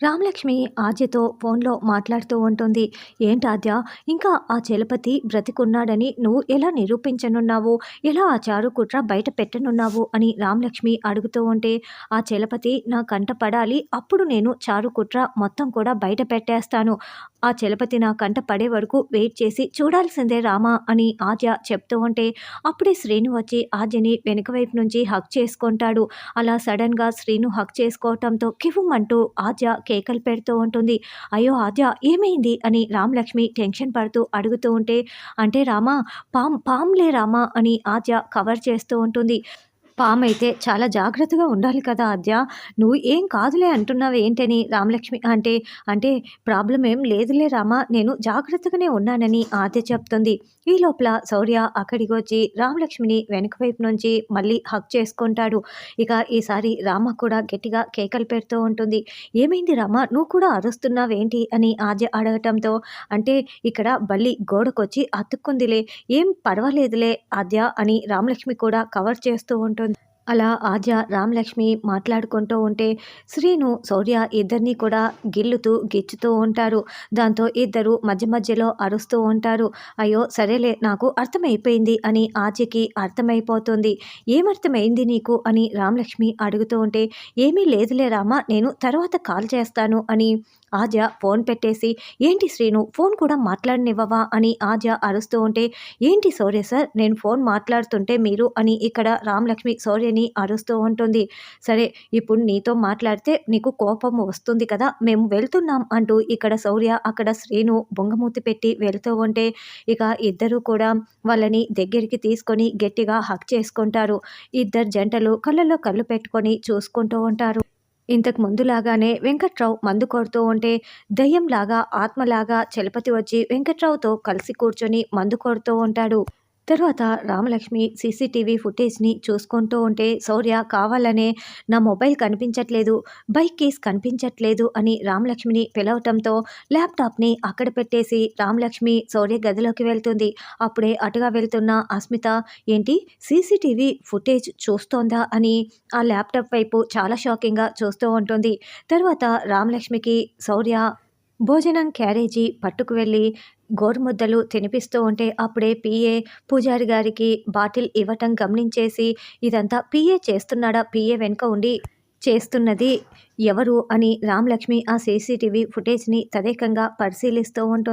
రామలక్ష్మి ఆద్యతో ఫోన్లో మాట్లాడుతూ ఉంటుంది. ఏంటి ఆద్య ఇంకా ఆ చలపతి బ్రతికున్నాడని నువ్వు ఎలా నిరూపించనున్నావు? ఎలా ఆ చారు కుట్ర బయట పెట్టనున్నావు? అని రామలక్ష్మి అడుగుతూ ఉంటే ఆ చలపతి నా కంట పడాలి. అప్పుడు నేను చారు కుట్ర మొత్తం కూడా బయట పెట్టేస్తాను. ఆ చలపతి నా కంట పడే వరకు వెయిట్ చేసి చూడాల్సిందే రామా అని ఆద్య చెప్తూ ఉంటే అప్పుడే శ్రీను వచ్చి ఆద్యని వెనుక వైపు నుంచి హక్ చేసుకుంటాడు. అలా సడన్గా శ్రీను హక్ చేసుకోవటంతో కివ్వమంటూ ఆద్య కేకలు పెడుతూ ఉంటుంది. అయ్యో ఆద్య ఏమైంది? అని రామలక్ష్మి టెన్షన్ పడుతూ అడుగుతూ ఉంటే అంటే రామా పామ్ పామ్లే రామా అని ఆద్య కవర్ చేస్తూ ఉంటుంది. పామ్ అయితే చాలా జాగ్రత్తగా ఉండాలి కదా ఆద్య. నువ్వు ఏం కాదులే అంటున్నావు ఏంటని రామలక్ష్మి అంటే అంటే ప్రాబ్లం ఏం లేదులే రామా నేను జాగ్రత్తగానే ఉన్నానని ఆద్య చెప్తుంది. ఈ లోపల శౌర్య అక్కడికి వచ్చి రామలక్ష్మిని వెనక వైపు నుంచి మళ్ళీ హక్ చేసుకుంటాడు. ఇక ఈసారి రామ కూడా గట్టిగా కేకలు పెడుతూ ఉంటుంది. ఏమైంది రామ నువ్వు కూడా అరుస్తున్నావేంటి అని ఆద్య అడగటంతో అంటే ఇక్కడ బల్లి గోడకొచ్చి అతుక్కుందిలే ఏం పర్వాలేదులే ఆద్య అని రామలక్ష్మి కూడా కవర్ చేస్తూ ఉంటుంది. అలా ఆద్య రామలక్ష్మి మాట్లాడుకుంటూ ఉంటే శ్రీను శౌర్య ఇద్దరిని కూడా గిల్లుతూ గిచ్చుతూ ఉంటారు. దాంతో ఇద్దరు మధ్య మధ్యలో అరుస్తూ ఉంటారు. అయ్యో సరేలే నాకు అర్థమైపోయింది అని ఆద్యకి అర్థమైపోతుంది. ఏమర్థమైంది నీకు అని రామలక్ష్మి అడుగుతూ ఉంటే ఏమీ లేదులే రామా నేను తర్వాత కాల్ చేస్తాను అని ఆద్య ఫోన్ పెట్టేసి ఏంటి శ్రీను ఫోన్ కూడా మాట్లాడనివ్వవా అని ఆద్య అరుస్తూ ఉంటే ఏంటి శౌర్య సార్ నేను ఫోన్ మాట్లాడుతుంటే మీరు అని ఇక్కడ రామలక్ష్మి శౌర్యని అరుస్తూ ఉంటుంది. సరే ఇప్పుడు నీతో మాట్లాడితే నీకు కోపం వస్తుంది కదా మేము వెళ్తున్నాం అంటూ ఇక్కడ శౌర్య అక్కడ శ్రీను బొంగమూతి పెట్టి వెళ్తూ ఉంటే ఇక ఇద్దరు కూడా వాళ్ళని దగ్గరికి తీసుకొని గట్టిగా హక్ చేసుకుంటారు. ఇద్దరు జంటలు కళ్ళలో కళ్ళు పెట్టుకొని చూసుకుంటూ ఉంటారు. ఇంతకు ముందులాగానే వెంకట్రావు మందు కొడుతూ ఉంటే దయ్యంలాగా ఆత్మలాగా చలపతి వచ్చి వెంకట్రావుతో కలిసి కూర్చొని మందు కొడుతూ ఉంటాడు. తర్వాత రామలక్ష్మి సీసీటీవీ ఫుటేజ్ని చూసుకుంటూ ఉంటే శౌర్య కావాలనే నా మొబైల్ కనిపించట్లేదు బైక్ కేస్ కనిపించట్లేదు అని రామలక్ష్మిని పిలవటంతో ల్యాప్టాప్ని అక్కడ పెట్టేసి రామలక్ష్మి శౌర్య గదిలోకి వెళ్తుంది. అప్పుడే అటుగా వెళ్తున్న అస్మిత ఏంటి సీసీటీవీ ఫుటేజ్ చూస్తోందా? అని ఆ ల్యాప్టాప్ వైపు చాలా షాకింగ్గా చూస్తూ ఉంటుంది. తర్వాత రామలక్ష్మికి శౌర్య భోజనం క్యారేజీ పట్టుకు వెళ్ళి గోరుముద్దలు తినిపిస్తూ ఉంటే అప్పుడే పిఏ పూజారి గారికి బాటిల్ ఇవ్వటం గమనించేసి ఇదంతా పిఏ చేస్తున్నాడా? పిఏ వెనుక ఉండి చేస్తున్నది ఎవరు? అని రామలక్ష్మి ఆ సీసీటీవీ ఫుటేజ్ని తదేకంగా పరిశీలిస్తూ ఉంటుంది.